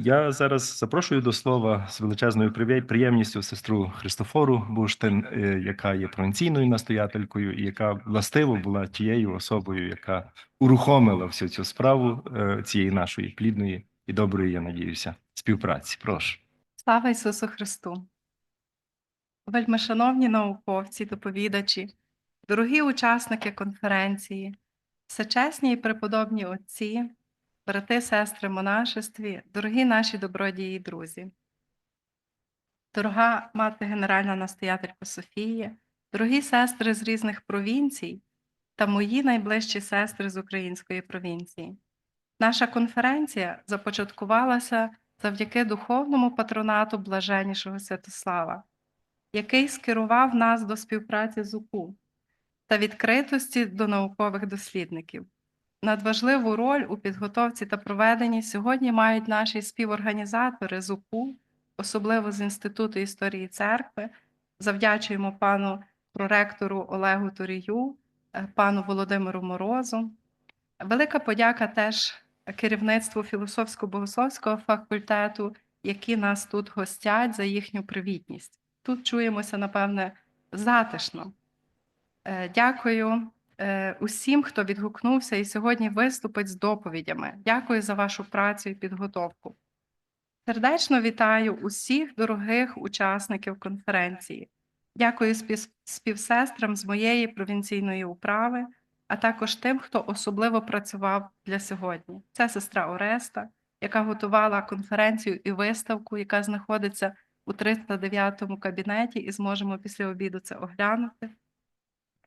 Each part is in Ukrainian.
Я зараз запрошую до слова з величезною приємністю сестру Христофору Буштин, е, яка є провінційною настоятелькою, і яка властиво була тією особою, яка урухомила всю цю справу е, цієї нашої плідної і доброї, я надіюся, співпраці. Прошу. Слава Ісусу Христу! Вельми шановні науковці, доповідачі, дорогі учасники конференції, всечесні і преподобні отці, брати, сестри монашестві, дорогі наші добродії і друзі, дорога мати Генеральна настоятелька Софія, дорогі сестри з різних провінцій та мої найближчі сестри з української провінції. Наша конференція започаткувалася завдяки духовному патронату блаженнішого Святослава, який скерував нас до співпраці з УКУ та відкритості до наукових дослідників. Надважливу роль у підготовці та проведенні сьогодні мають наші співорганізатори з УКУ, особливо з Інституту історії церкви. Завдячуємо пану проректору Олегу Турію, е, пану Володимиру Морозу. Велика подяка теж керівництву філософсько-богословського факультету, які нас тут гостять за їхню привітність. Тут чуємося, напевне, затишно. Е, Дякую усім, хто відгукнувся і сьогодні виступить з доповідями. Дякую за вашу працю і підготовку. Сердечно вітаю усіх дорогих учасників конференції. Дякую спів- співсестрам з моєї провінційної управи, а також тим, хто особливо працював для сьогодні. Це сестра Ореста, яка готувала конференцію і виставку, яка знаходиться у 309 кабінеті, і зможемо після обіду це оглянути.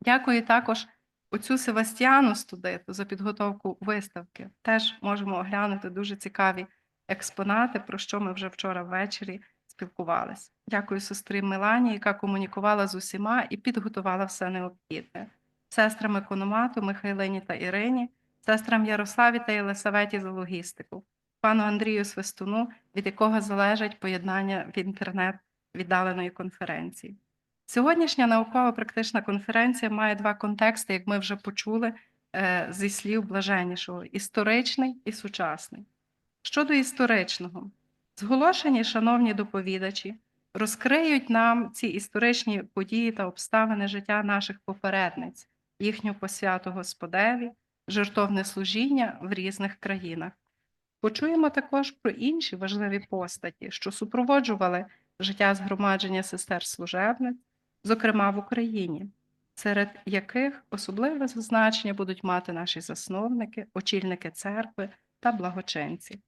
Дякую також оцю Севастіану студиту за підготовку виставки. Теж можемо оглянути дуже цікаві експонати, про що ми вже вчора ввечері спілкувалися. Дякую сестрі Мелані, яка комунікувала з усіма і підготувала все необхідне. Сестрам економату Михайлині та Ірині, сестрам Ярославі та Єлисаветі за логістику, пану Андрію Свистуну, від якого залежить поєднання в інтернет віддаленої конференції. Сьогоднішня науково-практична конференція має два контексти, як ми вже почули е, зі слів блаженнішого: історичний і сучасний. Щодо історичного, зголошені, шановні доповідачі, розкриють нам ці історичні події та обставини життя наших попередниць, їхню посвяту Господеві, жертовне служіння в різних країнах. Почуємо також про інші важливі постаті, що супроводжували життя згромадження сестер служебниць, зокрема в Україні, серед яких особливе значення будуть мати наші засновники, очільники церкви та благочинці.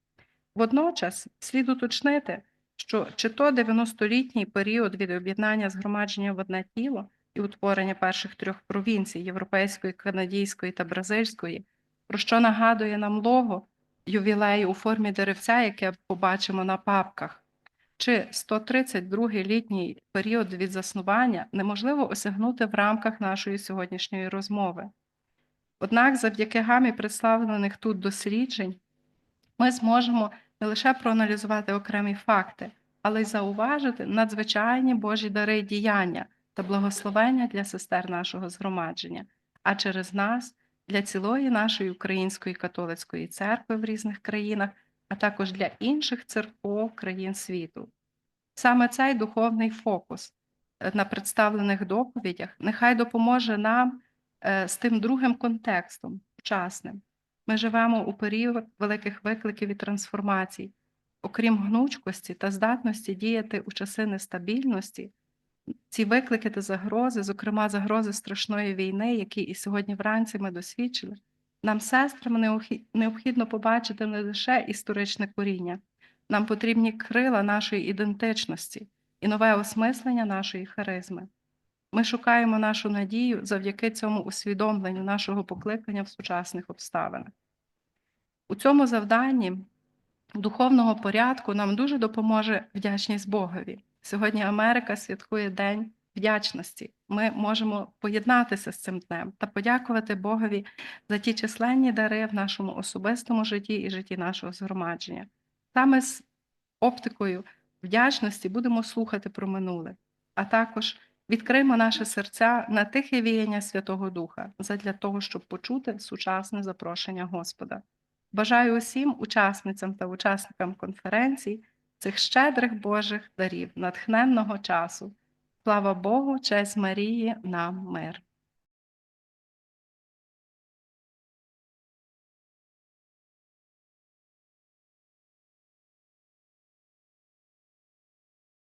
Водночас слід уточнити, що чи то 90-літній період від об'єднання згромадження в одне тіло і утворення перших трьох провінцій європейської, канадійської та бразильської, про що нагадує нам лого ювілею у формі деревця, яке побачимо на папках, чи 132-й літній період від заснування неможливо осягнути в рамках нашої сьогоднішньої розмови. Однак, завдяки гамі представлених тут досліджень, ми зможемо не лише проаналізувати окремі факти, але й зауважити надзвичайні Божі дари діяння та благословення для сестер нашого згромадження, а через нас для цілої нашої української католицької церкви в різних країнах, а також для інших церков країн світу. Саме цей духовний фокус е, на представлених доповідях нехай допоможе нам е, з тим другим контекстом, вчасним. Ми живемо у період великих викликів і трансформацій. Окрім гнучкості та здатності діяти у часи нестабільності, ці виклики та загрози, зокрема загрози страшної війни, які і сьогодні вранці ми досвідчили, нам, сестрам, необхідно побачити не лише історичне коріння, нам потрібні крила нашої ідентичності і нове осмислення нашої харизми. Ми шукаємо нашу надію завдяки цьому усвідомленню нашого покликання в сучасних обставинах. У цьому завданні духовного порядку нам дуже допоможе вдячність Богові. Сьогодні Америка святкує День вдячності. Ми можемо поєднатися з цим днем та подякувати Богові за ті численні дари в нашому особистому житті і житті нашого згромадження. Саме з оптикою вдячності будемо слухати про минуле, а також відкриємо наше серця на тихе віяння Святого Духа задля того, щоб почути сучасне запрошення Господа. Бажаю усім учасницям та учасникам конференції цих щедрих Божих дарів, натхненного часу. Слава Богу, честь Марії, нам мир.